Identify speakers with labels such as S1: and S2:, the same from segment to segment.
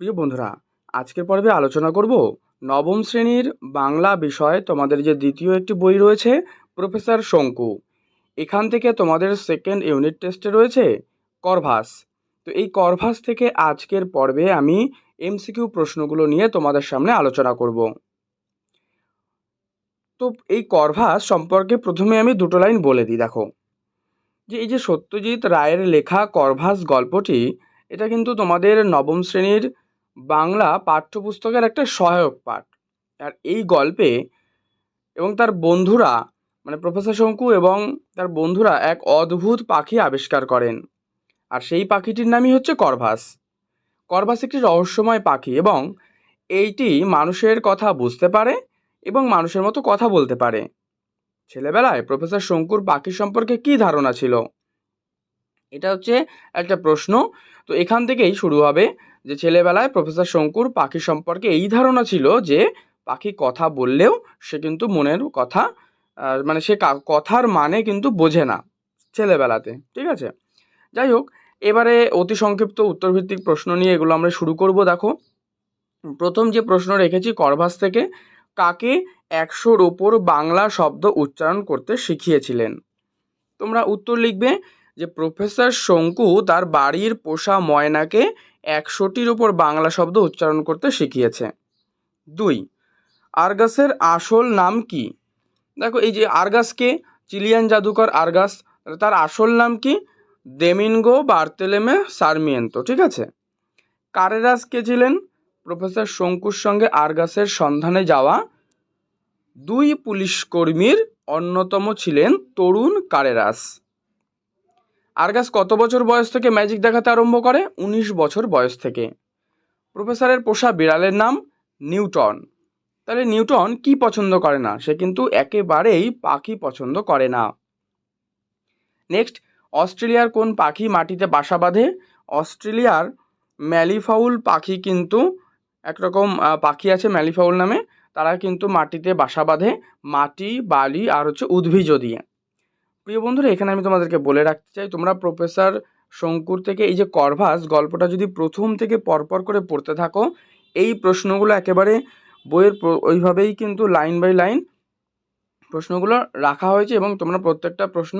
S1: প্রিয় বন্ধুরা, আজকের পর্বে আলোচনা করব নবম শ্রেণির বাংলা বিষয়। তোমাদের যে দ্বিতীয় একটি বই রয়েছে, প্রফেসর শঙ্কু। এখান থেকে তোমাদের সেকেন্ড ইউনিট টেস্টে রয়েছে করভাস। তো এই করভাস থেকে আজকের পর্বে আমি এমসিকিউ প্রশ্নগুলো নিয়ে তোমাদের সামনে আলোচনা করব। তো এই করভাস সম্পর্কে প্রথমে আমি দুটো লাইন বলে দিই, দেখো। যে এই যে সত্যজিৎ রায়ের লেখা করভাস গল্পটি, এটা কিন্তু তোমাদের নবম শ্রেণির বাংলা পাঠ্যপুস্তকের একটা সহায়ক পাঠ। আর এই গল্পে এবং তার বন্ধুরা মানে প্রফেসর শঙ্কু এবং তার বন্ধুরা এক অদ্ভুত পাখি আবিষ্কার করেন। আর সেই পাখিটির নামই হচ্ছে করভাস। করভাস একটি রহস্যময় পাখি এবং এইটি মানুষের কথা বুঝতে পারে এবং মানুষের মতো কথা বলতে পারে। ছেলেবেলায় প্রফেসর শঙ্কুর পাখি সম্পর্কে কী ধারণা ছিল? এটা হচ্ছে একটা প্রশ্ন। তো এখান থেকেই শুরু হবে যে ছেলেবেলায় প্রফেসর শঙ্কুর পাখি সম্পর্কে এই ধারণা ছিল যে পাখি কথা বললেও সে কিন্তু মনের কথা মানে সে কথার মানে কিন্তু বোঝে না ছেলেবেলাতে, ঠিক আছে? যাই হোক, এবারে অতি সংক্ষিপ্ত উত্তরভিত্তিক প্রশ্ন নিয়ে এগুলো আমরা শুরু করব, দেখো। প্রথম যে প্রশ্ন রেখেছি করভাস থেকে, কাকে একশোর ওপর বাংলা শব্দ উচ্চারণ করতে শিখিয়েছিলেন? তোমরা উত্তর লিখবে যে প্রফেসর শঙ্কু তার বাড়ির পোষা ময়নাকে একশোটির ওপর বাংলা শব্দ উচ্চারণ করতে শিখিয়েছে। দুই, আরগাসের আসল নাম কি? দেখো, এই যে আরগাসকে চিলিয়ান জাদুকর আরগাস। তার আসল নাম কি? দেমিনগো বার্তেলেমে সারমিয়েন্তো, ঠিক আছে? কারেরাস কে ছিলেন? প্রফেসর শঙ্কুর সঙ্গে আরগাসের সন্ধানে যাওয়া দুই পুলিশ কর্মীর অন্যতম ছিলেন তরুণ কারেরাস। আরগাস কত বছর বয়স থেকে ম্যাজিক দেখাতে আরম্ভ করে? উনিশ বছর বয়স থেকে। প্রফেসরের পোষা বিড়ালের নাম নিউটন। তাহলে নিউটন কি পছন্দ করে না? সে কিন্তু একেবারেই পাখি পছন্দ করে না। নেক্সট, অস্ট্রেলিয়ার কোন পাখি মাটিতে বাসা বাঁধে? অস্ট্রেলিয়ার ম্যালিফাউল পাখি কিন্তু একরকম পাখি আছে ম্যালিফাউল নামে। তারা কিন্তু মাটিতে বাসা বাঁধে। মাটি, বালি আর হচ্ছে উদ্ভিজ দিয়ে। প্রিয় বন্ধুরা, এখানে আমি তোমাদেরকে বলে রাখতে চাই, তোমরা প্রফেসর শঙ্কুর থেকে এই যে করভাস গল্পটা যদি প্রথম থেকে পরপর করে পড়তে থাকো, এই প্রশ্নগুলো একেবারে বইয়ের ওইভাবেই কিন্তু লাইন বাই লাইন প্রশ্নগুলো রাখা হয়েছে এবং তোমরা প্রত্যেকটা প্রশ্ন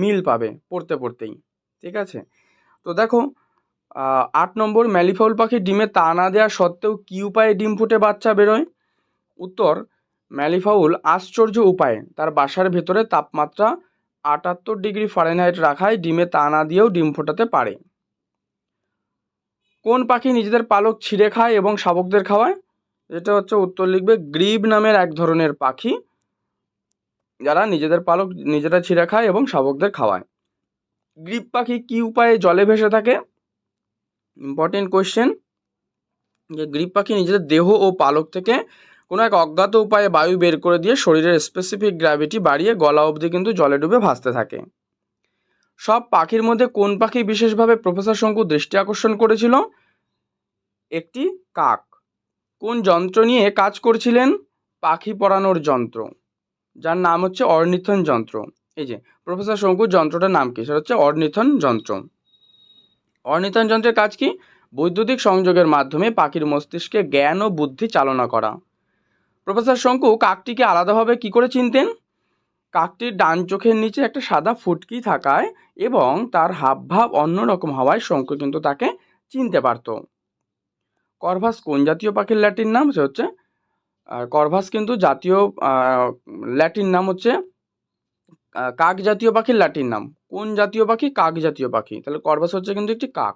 S1: মিল পাবে পড়তে পড়তেই, ঠিক আছে? তো দেখো আট নম্বর ম্যালিফাউল পাখি ডিমে তা না দেওয়া সত্ত্বেও কী উপায়ে ডিম ফুটে বাচ্চা বেরোয়? উত্তর, ম্যালিফাউল আশ্চর্য উপায়ে, তার বাসার ভেতরে তাপমাত্রা আটাত্তর ডিগ্রি ফারেনহাইট রাখায় ডিমে তা না দিয়েও ডিম ফোটাতে পারে। কোন পাখি নিজেদের পালক ছিঁড়ে খায় এবং শাবকদের খাওয়ায়? এটা হচ্ছে উত্তর লিখবে গ্রিব নামের এক ধরনের পাখি, যারা নিজেদের পালক নিজেরা ছিঁড়ে খায় এবং শাবকদের খাওয়ায়। গ্রিব পাখি কী উপায়ে জলে ভেসে থাকে? ইম্পর্টেন্ট কোয়েশ্চেন যে গ্রিব পাখি নিজেদের দেহ ও পালক থেকে কোনো এক অজ্ঞাত উপায়ে বায়ু বের করে দিয়ে শরীরের স্পেসিফিক গ্র্যাভিটি বাড়িয়ে গলা অবধি কিন্তু জলে ডুবে ভাসতে থাকে। সব পাখির মধ্যে কোন পাখি বিশেষভাবে প্রফেসর শঙ্কু দৃষ্টি আকর্ষণ করেছিল? একটি কাক। কোন যন্ত্র নিয়ে কাজ করছিলেন? পাখি পড়ানোর যন্ত্র। যার নাম হচ্ছে অর্নিথন যন্ত্র। এই যে, প্রফেসর শঙ্কুর যন্ত্রটার নাম কি? সেটা হচ্ছে অর্নিথন যন্ত্র। অর্নিথন যন্ত্রের কাজ কি? বৈদ্যুতিক সংযোগের মাধ্যমে পাখির মস্তিষ্কে জ্ঞান ও বুদ্ধি চালনা করা। প্রফেসর শঙ্কু কাকটিকে আলাদাভাবে কি করে চিনতেন? কাকটির ডান চোখের নিচে একটা সাদা ফুটকি থাকায় এবং তার হাবভাব অন্যরকম হওয়ায় শঙ্কু কিন্তু তাকে চিনতে পারত। করভাস কোন জাতীয় পাখির ল্যাটিন নাম? সে হচ্ছে আহ, করভাস কিন্তু জাতীয় ল্যাটিন নাম হচ্ছে কাক জাতীয় পাখির ল্যাটিন নাম। কোন জাতীয় পাখি? কাক জাতীয় পাখি। তাহলে করভাস হচ্ছে কিন্তু একটি কাক।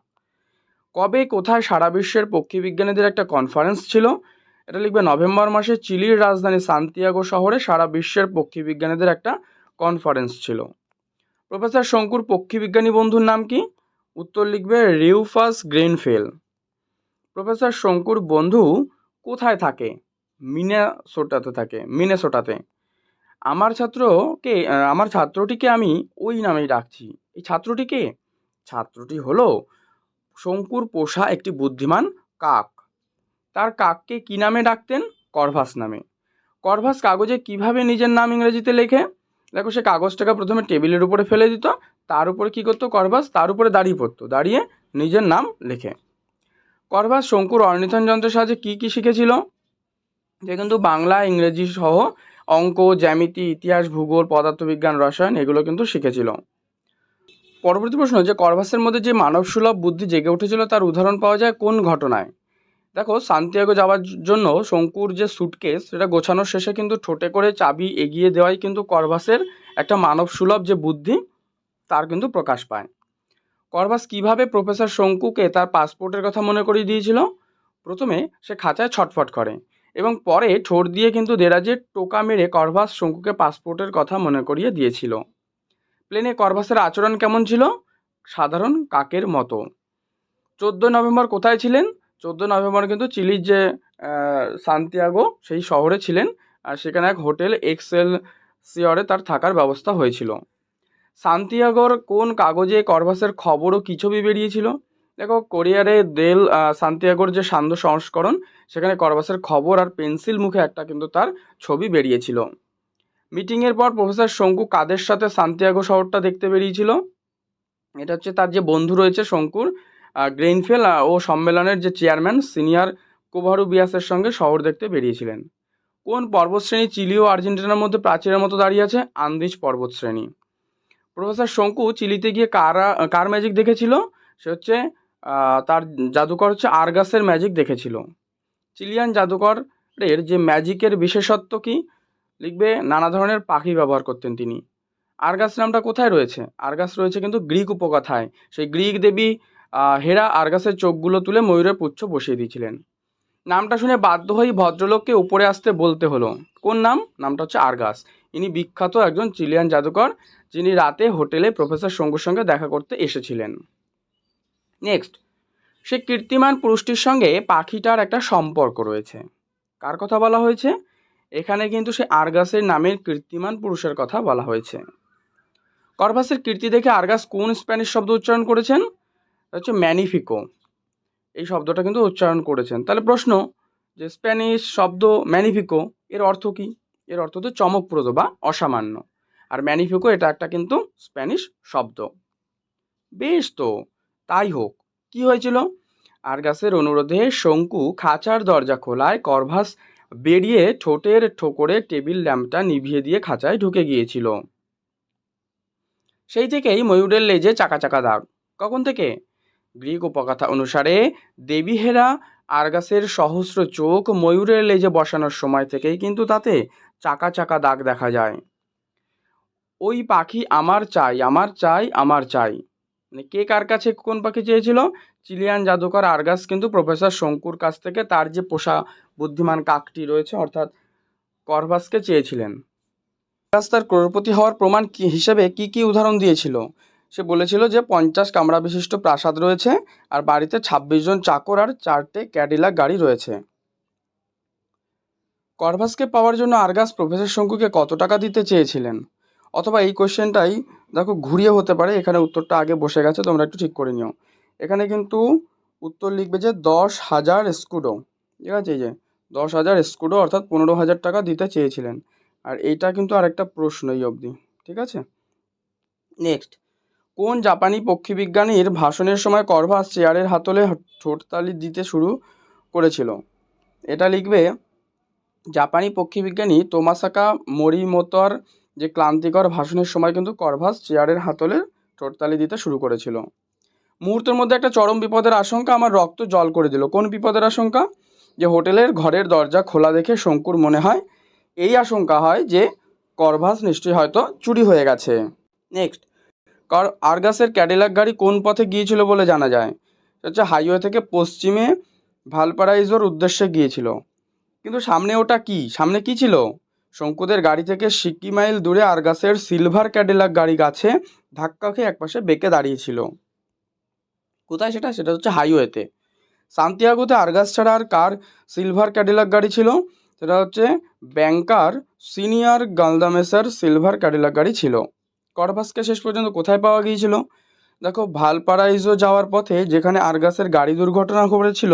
S1: কবে কোথায় সারা বিশ্বের পক্ষী বিজ্ঞানীদের একটা কনফারেন্স ছিল? এটা লিখবে, নভেম্বর মাসে চিলির রাজধানী সান্তিয়াগো শহরে সারা বিশ্বের পক্ষী বিজ্ঞানীদের একটা কনফারেন্স ছিল। প্রফেসর শঙ্কুর পক্ষী বিজ্ঞানী বন্ধুর নাম কি? উত্তর লিখবে, রিউফাস গ্রেনফেল প্রফেসর শঙ্কুর বন্ধু কোথায় থাকে? মিনেসোটাতে থাকে, মিনেসোটাতে। আমার ছাত্রকে, আমার ছাত্রটিকে আমি ওই নামেই ডাকছি। এই ছাত্রটিকে ছাত্রটি হলো শঙ্কুর পোষা একটি বুদ্ধিমান কাক। তার কাককে কী নামে ডাকতেন? করভাস নামে। করভাস কাগজে কীভাবে নিজের নাম ইংরেজিতে লেখে? দেখো, সে কাগজটাকে প্রথমে টেবিলের উপরে ফেলে দিত, তার উপরে কী করতো করভাস? তার উপরে দাঁড়িয়ে পড়তো, দাঁড়িয়ে নিজের নাম লেখে। করভাস, শঙ্কুর অর্নিথন যন্ত্রের সাহায্যে কী কী শিখেছিল? যে কিন্তু বাংলা, ইংরেজি সহ অঙ্ক, জ্যামিতি, ইতিহাস, ভূগোল, পদার্থবিজ্ঞান, রসায়ন এগুলো কিন্তু শিখেছিল। পরবর্তী প্রশ্ন, যে করভাসের মধ্যে যে মানবসুলভ বুদ্ধি জেগে উঠেছিল, তার উদাহরণ পাওয়া যায় কোন ঘটনায়? দেখো সান্তিয়াগো যাওয়ার জন্য শঙ্কুর যে সুটকেস সেটা গোছানোর শেষে কিন্তু ঠোঁটে করে চাবি এগিয়ে দেওয়াই কিন্তু করভাসের একটা মানবসুলভ যে বুদ্ধি, তার কিন্তু প্রকাশ পায়। করভাস কীভাবে প্রফেসর শঙ্কুকে তার পাসপোর্টের কথা মনে করিয়ে দিয়েছিল? প্রথমে সে খাঁচায় ছটফট করে এবং পরে ঠোঁট দিয়ে কিন্তু দেরাজের টোকা মেরে করভাস শঙ্কুকে পাসপোর্টের কথা মনে করিয়ে দিয়েছিল। প্লেনে করভাসের আচরণ কেমন ছিল? সাধারণ কাকের মতো। চোদ্দ নভেম্বর কোথায় ছিলেন? চোদ্দ নভেম্বর কিন্তু চিলির যে সান্তিয়াগো, সেই শহরে ছিলেন। আর সেখানে এক হোটেল এক্সেল সিওরে তার থাকার ব্যবস্থা হয়েছিল। সান্তিয়াগোর কোন কাগজে, করভাসের খবরও ও ছবি বেরিয়েছিল? দেখো, কোরিয়ারে দেল সান্তিয়াগোর যে সান্ধ্য সংস্করণ, সেখানে করভাসের খবর আর পেন্সিল মুখে একটা কিন্তু তার ছবি বেরিয়েছিল। মিটিংয়ের পর প্রফেসর শঙ্কু কাদের সাথে সান্তিয়াগো শহরটা দেখতে বেরিয়েছিল? এটা হচ্ছে তার যে বন্ধু রয়েছে শঙ্কুর গ্রেইনফেল ও সম্মেলনের যে চেয়ারম্যান সিনিয়র কোভারু বিয়াসের সঙ্গে শহর দেখতে বেরিয়েছিলেন। কোন পর্বতশ্রেণী চিলি ও আর্জেন্টিনার মধ্যে প্রাচীরের মতো দাঁড়িয়ে আছে? আন্দিজ পর্বতশ্রেণী। প্রফেসর শঙ্কু চিলিতে গিয়ে কারা, কার ম্যাজিক দেখেছিল? সে হচ্ছে তার জাদুকর হচ্ছে আর্গাসের ম্যাজিক দেখেছিল। চিলিয়ান জাদুকরের যে ম্যাজিকের বিশেষত্ব কি? লিখবে, নানা ধরনের পাখি ব্যবহার করতেন তিনি। আর্গাস নামটা কোথায় রয়েছে? আর্গাস রয়েছে কিন্তু গ্রিক উপকথায়। সেই গ্রিক দেবী হেরা আর্গাসের চোখগুলো তুলে ময়ূরের পুচ্ছ বসিয়ে দিয়েছিলেন। নামটা শুনে বাধ্য হয়ে ভদ্রলোককে উপরে আসতে বলতে হলো। কোন নাম? নামটা হচ্ছে আর্গাস। ইনি বিখ্যাত একজন চিলিয়ান জাদুকর, যিনি রাতে হোটেলে প্রফেসর শঙ্কুর সঙ্গে দেখা করতে এসেছিলেন। নেক্সট, সে কীর্তিমান পুরুষটির সঙ্গে পাখিটার একটা সম্পর্ক রয়েছে। কার কথা বলা হয়েছে? এখানে কিন্তু সে আর্গাসের নামের কীর্তিমান পুরুষের কথা বলা হয়েছে। করভাসের কীর্তি দেখে আর্গাস কোন স্প্যানিশ শব্দ উচ্চারণ করেছেন? হচ্ছে ম্যানিফিকো। এই শব্দটা কিন্তু উচ্চারণ করেছেন। তাহলে প্রশ্ন যে স্প্যানিশ শব্দ ম্যানিফিকো, এর অর্থ কি? এর অর্থ হচ্ছে চমকপ্রদ বা অসামান্য। আর ম্যানিফিকো এটা একটা কিন্তু স্প্যানিশ শব্দ। বেশ তো, তাই হোক, কি হয়েছিল? আর্গাসের অনুরোধে শঙ্কু খাঁচার দরজা খোলায় করভাস বেরিয়ে ঠোঁটের ঠোকরে টেবিল ল্যাম্পটা নিভিয়ে দিয়ে খাঁচায় ঢুকে গিয়েছিল। সেই থেকেই ময়ূরের লেজে চাকা চাকা দাগ। কখন থেকে? গ্রিক উপকথা অনুসারে, দেবী হেরা আর্গাসের সহস্র চোখ ময়ূরের লেজে বসানোর সময় থেকেই কিন্তু তাতে চাকা চাকা দাগ দেখা যায়। ওই পাখি আমার চাই আমার চাই আমার চাই। মানে কে কার কাছে কোন পাখি চেয়েছিল? চিলিয়ান জাদুকর আর্গাস কিন্তু প্রফেসর শঙ্কুর কাছ থেকে তার যে পোষা বুদ্ধিমান কাকটি রয়েছে, অর্থাৎ করভাসকে চেয়েছিলেন। আর্গাস তার ক্রোড়পতি হওয়ার প্রমাণ কি হিসেবে কি কি উদাহরণ দিয়েছিল? সে বলেছিল যে পঞ্চাশ কামরা বিশিষ্ট প্রাসাদ রয়েছে আর বাড়িতে ছাব্বিশ জন চাকর আর চারটে ক্যাডিলাক গাড়ি রয়েছে। করভাসকে পাওয়ার জন্য আর্গাস প্রফেসর শঙ্কুকে কত টাকা দিতে চেয়েছিলেন? অথবা এই কোশ্চেনটাই দেখো ঘুরিয়ে হতে পারে, এখানে উত্তরটা আগে বসে গেছে, তোমরা একটু ঠিক করে নিও। এখানে কিন্তু উত্তর লিখবে যে দশ হাজার স্কুডো। ঠিক আছে, এই যে দশ হাজার স্কুডো অর্থাৎ পনেরো হাজার টাকা দিতে চেয়েছিলেন। আর এইটা কিন্তু আরেকটা প্রশ্ন এই অবধি, ঠিক আছে? নেক্সট কোন জাপানি পক্ষীবিজ্ঞানীর ভাষণের সময় করভাস চেয়ারের হাতলে ঠোঁটতালি দিতে শুরু করেছিল? এটা লিখবে জাপানি পক্ষীবিজ্ঞানী তোমাসাকা মরিমোতর যে ক্লান্তিকর ভাষণের সময় কিন্তু করভাস চেয়ারের হাতলে ঠোঁটতালি দিতে শুরু করেছিল। মুহূর্তের মধ্যে একটা চরম বিপদের আশঙ্কা আমার রক্ত জল করে দিল। কোন বিপদের আশঙ্কা? যে হোটেলের ঘরের দরজা খোলা দেখে শঙ্কুর মনে হয়, এই আশঙ্কা হয় যে করভাস নিশ্চয়ই হয়তো চুরি হয়ে গেছে। নেক্সট কার আর্গাসের ক্যাডিলাক গাড়ি কোন পথে গিয়েছিল বলে জানা যায়? হচ্ছে হাইওয়ে থেকে পশ্চিমে ভালপারাইজোর উদ্দেশ্যে গিয়েছিল। কিন্তু সামনে ওটা কি? সামনে কি ছিল? শঙ্কুদের গাড়ি থেকে সিকি মাইল দূরে আর্গাসের সিলভার ক্যাডিলাক গাড়ি গাছে ধাক্কা খেয়ে একপাশে বেঁকে দাঁড়িয়েছিল। কোথায় সেটা? সেটা হচ্ছে হাইওয়েতে সান্তিয়াগোতে আর্গাস ছাড়া আর কার সিলভার ক্যাডিলাক গাড়ি ছিল? সেটা হচ্ছে ব্যাংকার সিনিয়র গালদামেসার সিলভার ক্যাডিলাক গাড়ি ছিল। করভাসকে শেষ পর্যন্ত কোথায় পাওয়া গিয়েছিল? দেখো ভালপারাইজো যাওয়ার পথে যেখানে আর্গাসের গাড়ি দুর্ঘটনা ঘটেছিল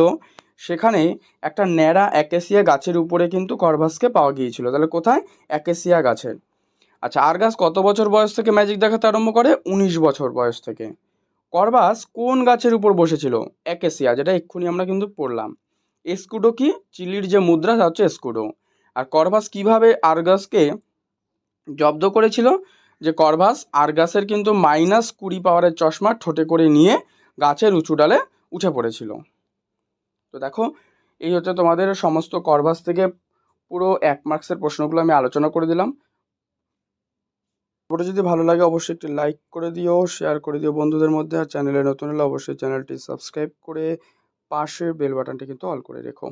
S1: সেখানে একটা ন্যাড়া অ্যাকেসিয়া গাছের উপরে কিন্তু করভাসকে পাওয়া গিয়েছিল। তাহলে কোথায়? অ্যাকেসিয়া গাছের। আচ্ছা আর্গাস কত বছর বয়স থেকে ম্যাজিক দেখাতে আরম্ভ করে? উনিশ বছর বয়স থেকে। করবাস কোন গাছের উপর বসেছিল? অ্যাকেসিয়া, যেটা এক্ষুনি আমরা কিন্তু পড়লাম। এস্কুডো কি? চিলির যে মুদ্রা, তা হচ্ছে এস্কুডো। আর করভাস কীভাবে আরগাসকে জব্দ করেছিল? যে করভাস আরগাসের কিন্তু মাইনাস কুড়ি পাওয়ারের চশমা ঠোঁটে করে নিয়ে গাছের উঁচু ডালে উঠে পড়েছিল। তো দেখো, এই হচ্ছে তোমাদের সমস্ত করভাস থেকে পুরো এক মার্কসের প্রশ্নগুলো আমি আলোচনা করে দিলাম। ওটা যদি ভালো লাগে, অবশ্যই একটি লাইক করে দিও শেয়ার করে দিও বন্ধুদের মধ্যে, আর চ্যানেলে নতুন হলে অবশ্যই চ্যানেলটি সাবস্ক্রাইব করে পাশের বেল বাটনটি কিন্তু অল করে রেখো।